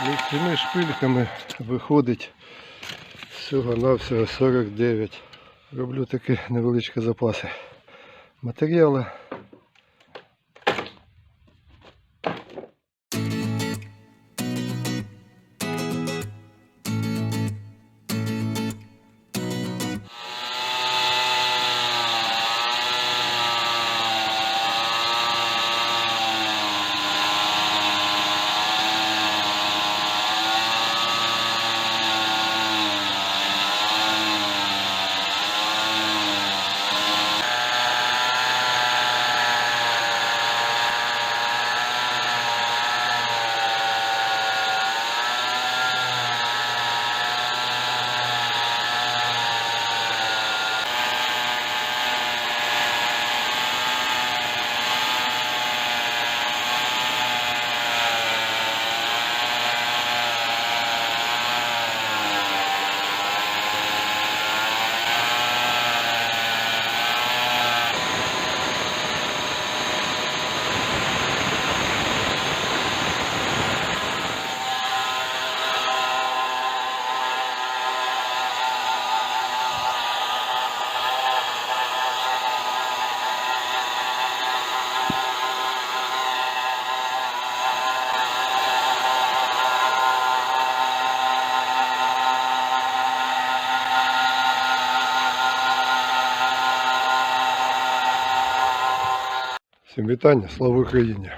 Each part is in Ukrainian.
Цими шпильками виходить всього-навсього 49. Роблю такі невеличкі запаси матеріалу. Всім вітання, слава Україні.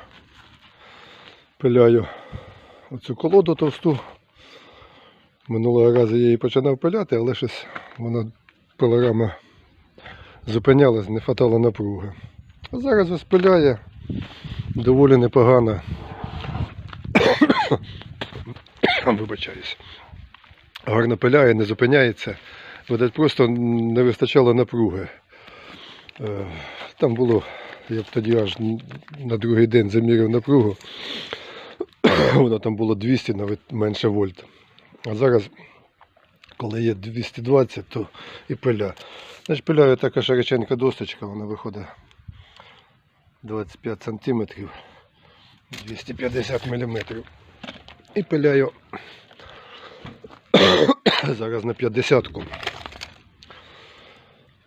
Пиляю оцю колоду товсту. Минулого разу я її починав пиляти, але щось вона пилорама зупинялась, не хватало напруги. А зараз ось пиляє доволі непогано. Вибачаюсь. Гарно пиляє, не зупиняється. Видать, просто не вистачало напруги. Е, Там було я б тоді аж на другий день заміряв напругу. Воно там було 200, навіть менше вольт. А зараз, коли є 220, то і пиля. Значить, пиляю така широченька досточка, вона виходить 25 см, 250 мм. І пиляю зараз на 50-ку.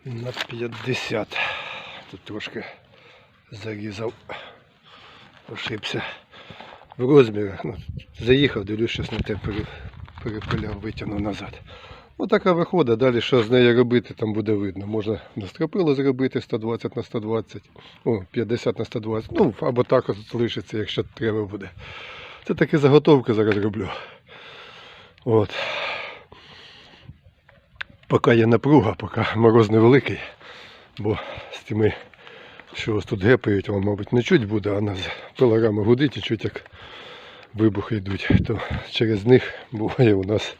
На 50. Тут трошки зарізав, ошибся в розмірах. Ну, заїхав, дивлюсь, щось не те перепиляв, витягнув назад. Ну така виходить, далі що з нею робити, там буде видно. Можна на стропило зробити 120 на 120, о, 50 на 120, ну або так залишиться, якщо треба буде. Це такі заготовки зараз роблю. От. Поки є напруга, поки мороз невеликий, бо з тими що ось тут гепають, вам, мабуть, не чуть буде, а нас пилорами гудить і чуть як вибухи йдуть, то через них буває у нас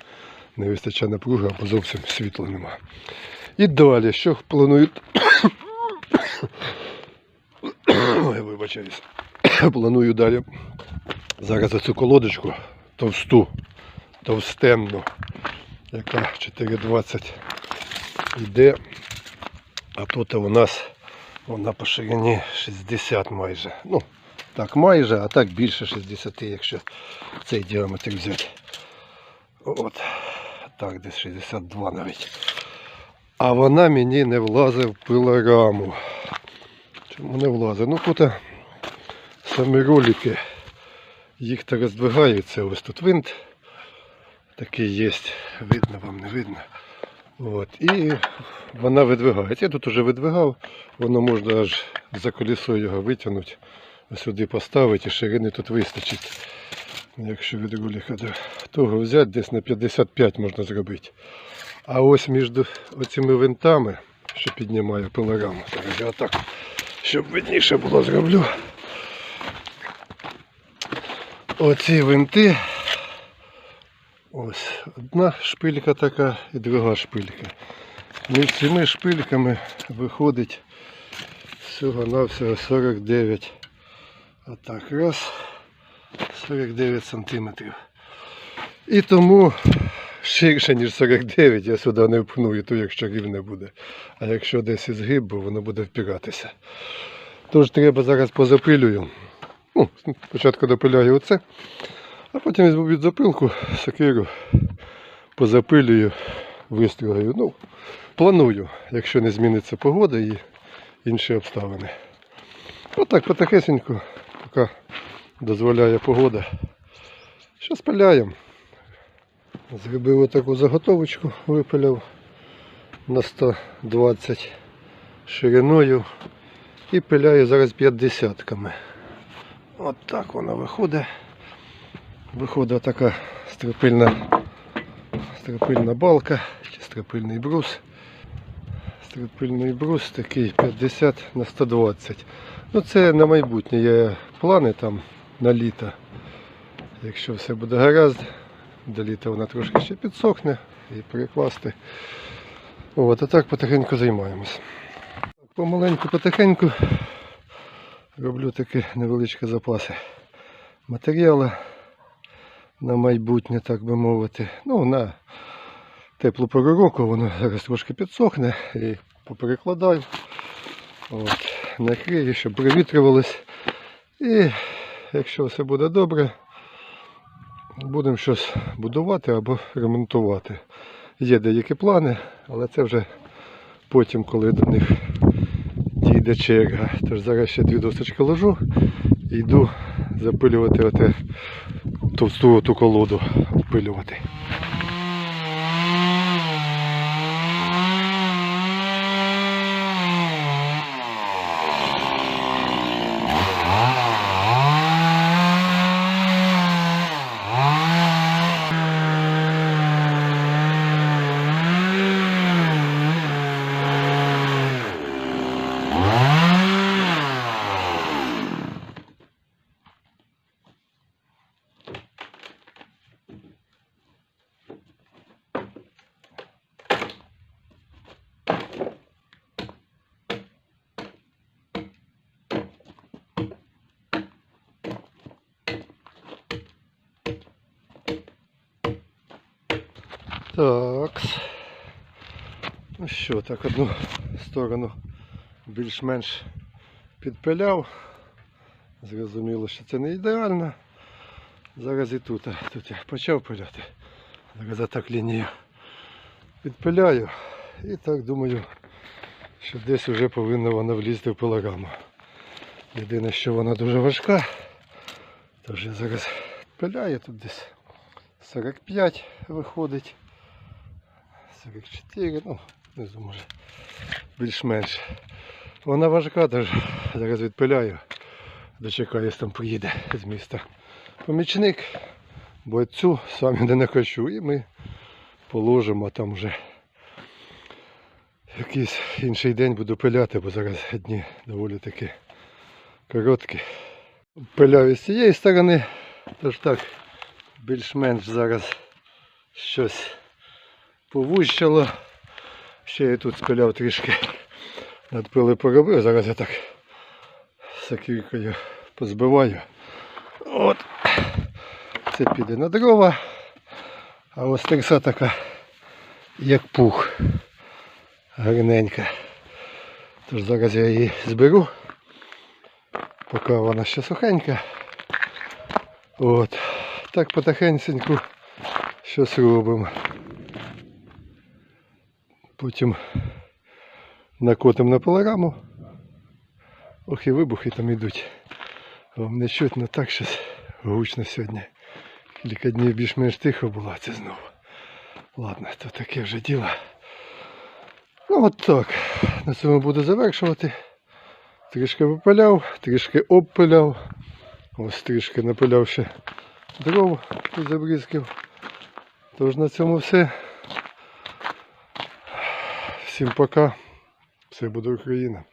не вистачає напруги або зовсім світла нема. І далі, що планують. Вибачаюсь. Планую далі. Зараз оцю колодочку товсту, товстенну, яка 4,20 йде. А тут у нас вона по ширині 60 майже. Ну, так майже, а так більше 60, якщо цей діаметр взяти. От. Так, десь 62 навіть. А вона мені не влазить в пилораму. Чому не влазить? Ну тут а, самі ролики, їх то роздвигаються. Ось тут винт такий є. Видно вам, не видно. От. І вона видвигається. Я тут уже видвигав, воно можна аж за колесо його витягнути, сюди поставити і ширини тут вистачить. Якщо від ролика до того взяти, десь на 55 можна зробити. А ось між оцими винтами, що піднімає пилораму, зараз я отак, щоб видніше було, зроблю. Оці винти. Ось одна шпилька така і друга шпилька. Між цими шпильками виходить всього-навсього 49. Отак, раз. 49 сантиметрів. І тому ширше, ніж 49, я сюди не впну, і то якщо рівне буде. А якщо десь і згиб, бо воно буде впиратися. Тож треба зараз позапилюю. Ну, спочатку допиляю оце, А потім візьму від запилку, сокиру, позапилюю, вистрілаю. Ну, планую, якщо не зміниться погода і інші обставини. Отак потихесенько, поки дозволяє погода. Що спиляємо. Зробив отаку заготовочку, випиляв на 120 шириною і пиляю зараз 50 От воно виходить. Виходить така стропильна, стропильна балка чи стропильний брус. Стропильний брус такий 50 на 120. Ну це на майбутнє є плани там на літо. Якщо все буде гаразд, до літа вона трошки ще підсохне і перекласти. От, а так потихеньку займаємось. Помаленьку, потихеньку роблю такі невеличкі запаси матеріалу на майбутнє, так би мовити. Ну, на теплу пору року воно зараз трошки підсохне і поперекладаю. От, накрию, щоб провітрювалось. І якщо все буде добре, будемо щось будувати або ремонтувати. Є деякі плани, але це вже потім, коли до них дійде черга. Тож зараз ще дві досочки ложу і йду запилювати оте товсту ту колоду обпилювати. Так. Ну що, так одну сторону більш-менш підпиляв. Зрозуміло, що це не ідеально. Зараз і тут. Тут я почав пиляти. Зараз я так лінію підпиляю. І так думаю, що десь вже повинна вона влізти в пилораму. Єдине, що вона дуже важка. Тож я зараз пиляю тут десь 45 виходить. 44, ну, не знаю, може більш-менш. Вона важка, тож зараз відпиляю. Дочекаюсь, там поїде з міста помічник, бо цю сам я не хочу. І ми положимо там вже якийсь інший день буду пиляти, бо зараз дні доволі таки короткі. Пиляю з цієї сторони, тож так більш-менш зараз щось повущало. Ще я тут спиляв трішки надпили поробив, зараз я так сакіркою позбиваю. От. Це піде на дрова. А ось терса така, як пух. Гарненька. Тож зараз я її зберу, поки вона ще сухенька. От. Так потихеньку щось робимо. Потім накотимо на пилораму. Ох і вибухи там йдуть. Вам не чутно так щось гучно сьогодні. Кілька днів більш-менш тихо було, це знову. Ладно, то таке вже діло. Ну от так. На цьому буду завершувати. Трішки випиляв, трішки обпиляв. Ось трішки напиляв ще дров і забризків. Тож на цьому все. Всім пока. Все буде Україна.